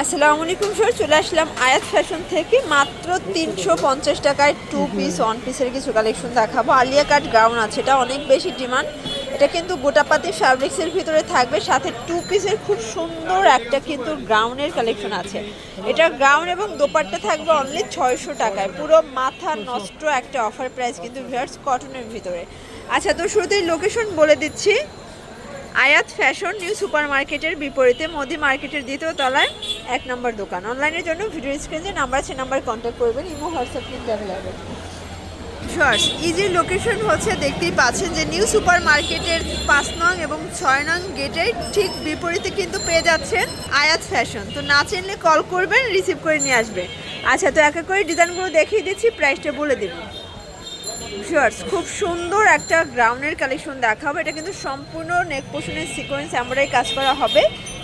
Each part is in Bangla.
আসসালামু আলাইকুম স্যার চলে আসলাম আয়াত ফ্যাশন থেকে। মাত্র তিনশো পঞ্চাশ টাকায় টু পিস ওয়ান পিসের কিছু কালেকশন দেখাবো। আলিয়া কাট গাউন আছে, এটা অনেক বেশি ডিমান্ড এটা কিন্তু গোটাপাতি ফ্যাব্রিক্সের ভিতরে থাকবে। সাথে টু পিসের খুব সুন্দর একটা কিন্তু গ্রাউনের কালেকশন আছে। এটা গ্রাউন এবং দোপাট্টা থাকবে অনলি ছয়শো টাকায়। পুরো মাথা নষ্ট একটা অফার প্রাইস কিন্তু ভিয়ার্স কটনের ভিতরে। আচ্ছা তো শুরুতেই লোকেশন বলে দিচ্ছি। আয়াত ফ্যাশন নিউ সুপার মার্কেটের বিপরীতে, মোদি মার্কেটের দ্বিতীয় তলায়। এক নম্বর দোকান। অনলাইনের জন্য ভিডিও স্ক্রিনে নাম্বার আছে নাম্বার কন্ট্যাক্ট করবেন। ইমো হোয়াটসঅ্যাপ কিন্তু অ্যাভেলেবেল শর্টস ইজি লোকেশন হচ্ছে দেখতেই পাচ্ছেন যে নিউ সুপার মার্কেটের পাঁচ নং এবং ছয় নং গেটের ঠিক বিপরীতে কিন্তু পেয়ে যাচ্ছেন আয়াত ফ্যাশন তো না চিনলে কল করবেন রিসিভ করে নিয়ে আসবে। আচ্ছা তো এক এক করে ডিজাইনগুলো দেখিয়ে দিচ্ছি প্রাইসটা বলে দেবো। শর্টস খুব সুন্দর একটা গ্রাউন্ডের কালেকশন দেখাবো। এটা কিন্তু সম্পূর্ণ নেক পোষণের সিকোয়েন্স এমব্রয়ডারি কাজ করা হবে।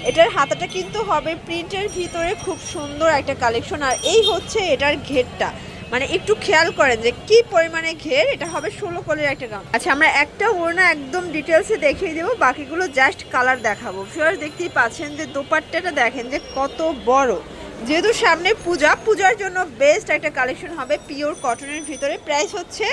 এটার হাতাটা কিন্তু হবে প্রিন্টের ভিতরে খুব সুন্দর একটা কালেকশন, আর এই হচ্ছে এটার ঘেরটা। মানে একটু খেয়াল করেন যে কি পরিমাণে ঘের, এটা হবে ষোলো কলের একটা গাউন। আচ্ছা আমরা একটা ওড়না একদম ডিটেলসে দেখিয়ে দেবো, বাকিগুলো জাস্ট কালার দেখাবো। ফিওর দেখতেই পাচ্ছেন যে দোপাট্টাটা দেখেন যে কত বড়। যেহেতু সামনে পূজা, পূজার জন্য বেস্ট একটা কালেকশন হবে পিওর কটনের ভিতরে। প্রাইস হচ্ছে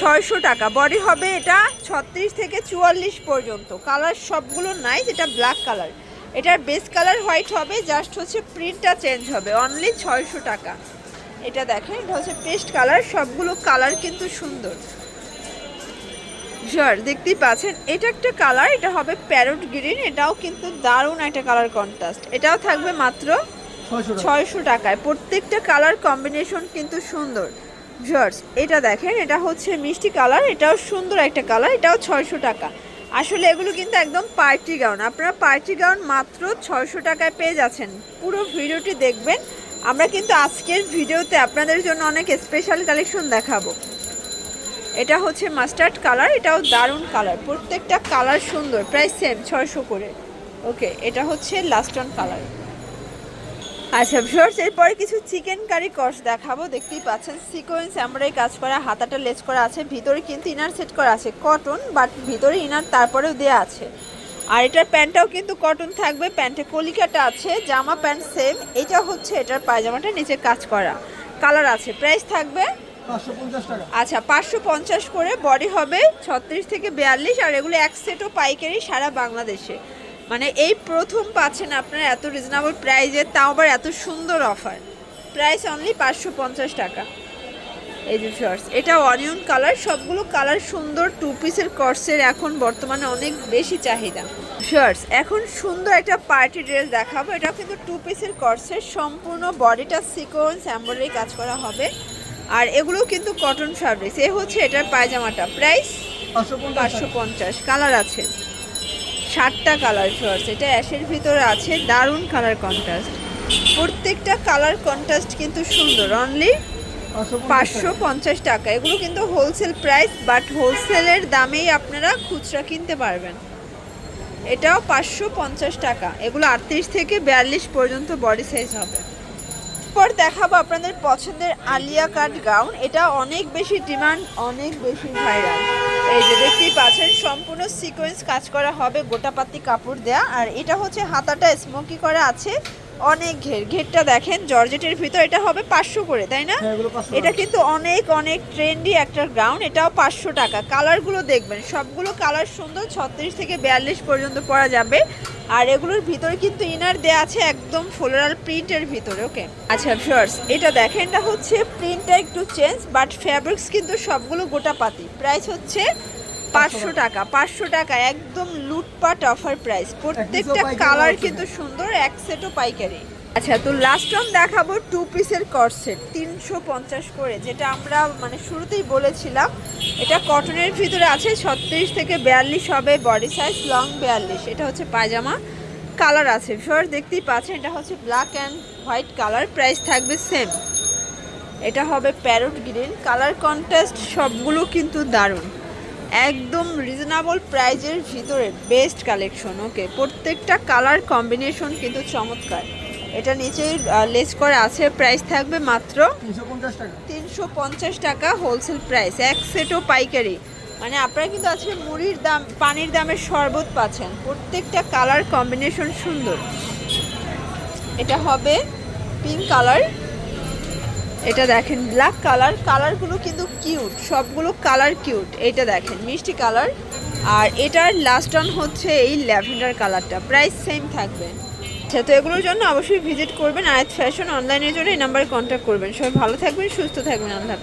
ছয়শো টাকা। বডি হবে এটা ছত্রিশ থেকে চুয়াল্লিশ পর্যন্ত। কালার সবগুলো নাই যেটা ব্ল্যাক কালার এটার বেস কালার হোয়াইট হবে জাস্ট হচ্ছে প্রিন্টটা চেঞ্জ হবে। অনলি ছয়শো টাকা। এটা দেখেন এটা হচ্ছে পেস্ট কালার সবগুলো কালার কিন্তু সুন্দর। জর দেখতেই পাচ্ছেন এটা একটা কালার এটা হবে প্যারট গ্রিন এটাও কিন্তু দারুণ একটা কালার কন্ট্রাস্ট এটাও থাকবে মাত্র ছয়শো টাকায়। প্রত্যেকটা কালার কম্বিনেশন কিন্তু সুন্দর। জর্জ এটা দেখেন, এটা হচ্ছে মিষ্টি কালার, এটাও সুন্দর একটা কালার, এটাও ছয়শো টাকা। আসলে এগুলো কিন্তু একদম পার্টি গাউন, আপনারা পার্টি গাউন মাত্র ছয়শো টাকায় পেয়ে যাচ্ছেন। পুরো ভিডিওটি দেখবেন, আমরা কিন্তু আজকের ভিডিওতে আপনাদের জন্য অনেক স্পেশাল কালেকশন দেখাবো। এটা হচ্ছে মাস্টার্ড কালার এটাও দারুণ কালার প্রত্যেকটা কালার সুন্দর প্রায় সেম ছয়শো করে। ওকে এটা হচ্ছে লাস্ট অন কালার আচ্ছা ভিউয়ার্স এরপরে কিছু চিকেন কারি কষ দেখাবো। দেখতেই পাচ্ছেন সিকোয়েন্স এমব্রয়ডারি কাজ করা হাতাটা লেস করা আছে ভিতরে কিন্তু ইনার সেট করা আছে কটন বাট ভিতরে ইনার তারপরেও দেওয়া আছে। আর এটার প্যান্টটাও কিন্তু কটন থাকবে প্যান্টে কলিকাটা আছে জামা প্যান্ট সেম এটা হচ্ছে এটার পায়জামাটা নিচে কাজ করা। কালার আছে প্রাইস থাকবে আচ্ছা পাঁচশো পঞ্চাশ করে বডি হবে ছত্রিশ থেকে বিয়াল্লিশ আর এগুলো এক সেটও পাইকারি সারা বাংলাদেশে। মানে এই প্রথম পাচ্ছেন আপনারা এত রিজনেবল প্রাইজে তাও আবার এত সুন্দর অফার প্রাইস অনলি পাঁচশো পঞ্চাশ টাকা। এই যে শর্টস এটা অনিয়ন কালার সবগুলো কালার সুন্দর টু পিসের কর্সের এখন বর্তমানে অনেক বেশি চাহিদা। শর্টস এখন সুন্দর একটা পার্টি ড্রেস দেখাবো। এটা কিন্তু টু পিসের কর্সের সম্পূর্ণ বডিটা সিকোয়েন্স এমব্রয়ডারি কাজ করা হবে। আর এগুলো কিন্তু কটন ফ্যাব্রিক্স এ হচ্ছে এটার পায়জামাটা। প্রাইস পাঁচশো পঞ্চাশ কালার আছে। ষাটটা কালার শর্টস এটা অ্যাশের ভিতরে আছে, দারুণ কালার কন্ট্রাস্ট প্রত্যেকটা কালার কন্ট্রাস্ট কিন্তু সুন্দর অনলি পাঁচশো পঞ্চাশ টাকা। এগুলো কিন্তু হোলসেল প্রাইস বাট হোলসেলের দামেই আপনারা খুচরা কিনতে পারবেন। এটাও পাঁচশো পঞ্চাশ টাকা। এগুলো আটত্রিশ থেকে বিয়াল্লিশ পর্যন্ত বডি সাইজ হবে। পর দেখাবো আপনাদের পছন্দের আলিয়া কাট গাউন এটা অনেক বেশি ডিমান্ড অনেক বেশি ভাইরাল এই যে দেখতেই পাচ্ছেন, সম্পূর্ণ সিকোয়েন্স কাজ করা হবে গোটাপাতি কাপড় দেয়া। আর এটা হচ্ছে হাতাটা স্মোকি করা আছে। অনেক ঘের। ঘেরটা দেখেন জর্জেটের ভিতর এটা হবে পাঁচশো করে তাই না? এটা কিন্তু অনেক অনেক ট্রেন্ডি একটা গ্রাউন্ড এটাও পাঁচশো টাকা। কালারগুলো দেখবেন সবগুলো কালার সুন্দর ছত্রিশ থেকে বিয়াল্লিশ পর্যন্ত পরা যাবে। আর এগুলোর ভিতরে কিন্তু ইনার দেয়া আছে একদম ফ্লোরাল প্রিন্টের ভিতরে ওকে আচ্ছা ফিওর্স এটা দেখেন এটা হচ্ছে প্রিন্টটা একটু চেঞ্জ বাট ফ্যাব্রিক্স কিন্তু সবগুলো গোটাপাতি প্রাইস হচ্ছে পাঁচশো টাকা পাঁচশো টাকা একদম লুটপাট অফার প্রাইস প্রত্যেকটা কালার কিন্তু সুন্দর এক সেটও পাইকারি। আচ্ছা তো লাস্ট টাইম দেখাবো টু পিসের কটসেট তিনশো পঞ্চাশ করে যেটা আমরা মানে শুরুতেই বলেছিলাম। এটা কটনের ভিতরে আছে ছত্রিশ থেকে বিয়াল্লিশ হবে বডি সাইজ লং বিয়াল্লিশ। এটা হচ্ছে পায়জামা কালার আছে। ফিওর দেখতেই পাচ্ছেন এটা হচ্ছে black and white colour price থাকবে সেম এটা হবে প্যারট গ্রিন কালার কন্ট্রাস্ট সবগুলো কিন্তু দারুণ। একদম রিজনেবল প্রাইজের ভিতরে বেস্ট কালেকশন ওকে প্রত্যেকটা কালার কম্বিনেশন কিন্তু চমৎকার। এটা নিচেই লেস করে আছে প্রাইস থাকবে মাত্র তিনশো পঞ্চাশ টাকা। হোলসেল প্রাইস এক সেটও পাইকারি। মানে আপনারা কিন্তু আজকে মুড়ির দাম পানির দামের শরবত পাচ্ছেন। প্রত্যেকটা কালার কম্বিনেশন সুন্দর। এটা হবে পিঙ্ক কালার এটা দেখেন ব্ল্যাক কালার কালারগুলো কিন্তু কিউট সবগুলো কালার কিউট এটা দেখেন, মিষ্টি কালার আর এটার লাস্ট অন হচ্ছে এই ল্যাভেন্ডার কালারটা প্রাইস সেম থাকবে। আচ্ছা তো এগুলোর জন্য অবশ্যই ভিজিট করবেন আয়াত ফ্যাশন অনলাইনের জন্য এই নাম্বারে কন্ট্যাক্ট করবেন। সবাই ভালো থাকবেন, সুস্থ থাকবেন, আল্লাহ।